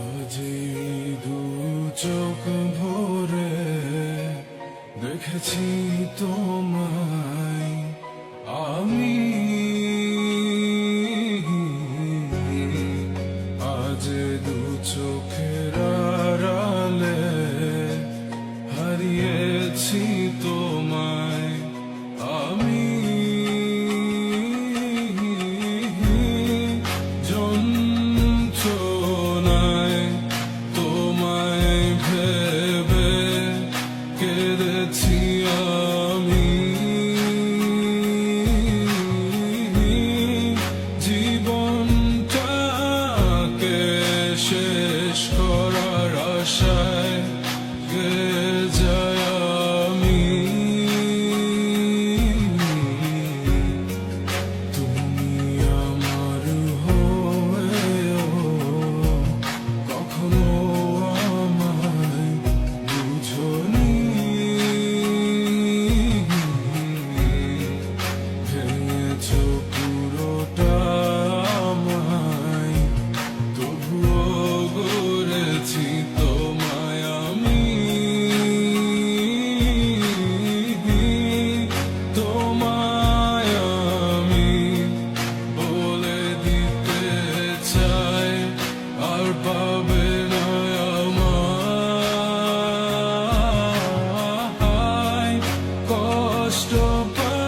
আজি দু চোখ ভরে দেখেছি তোমায়। আমি stop us.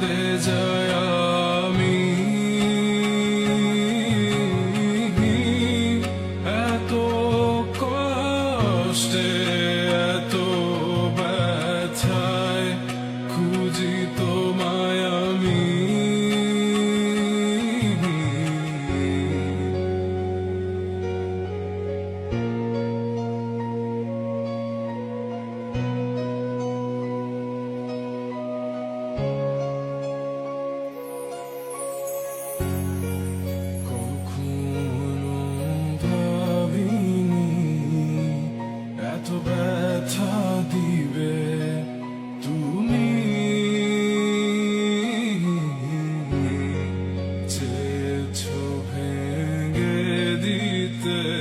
there's a Jesus.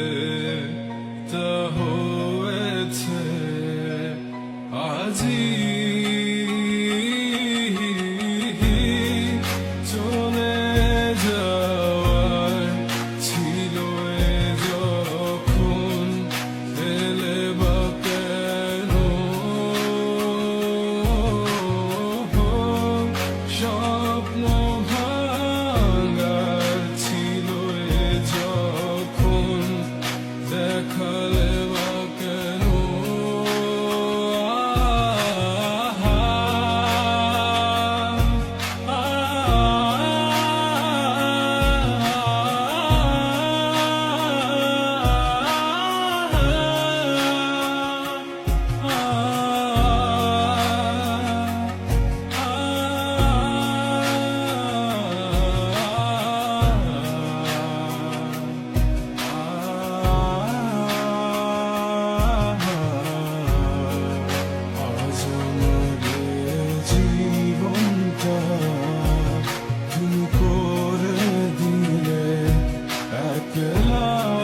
Love.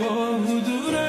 বহুদূরে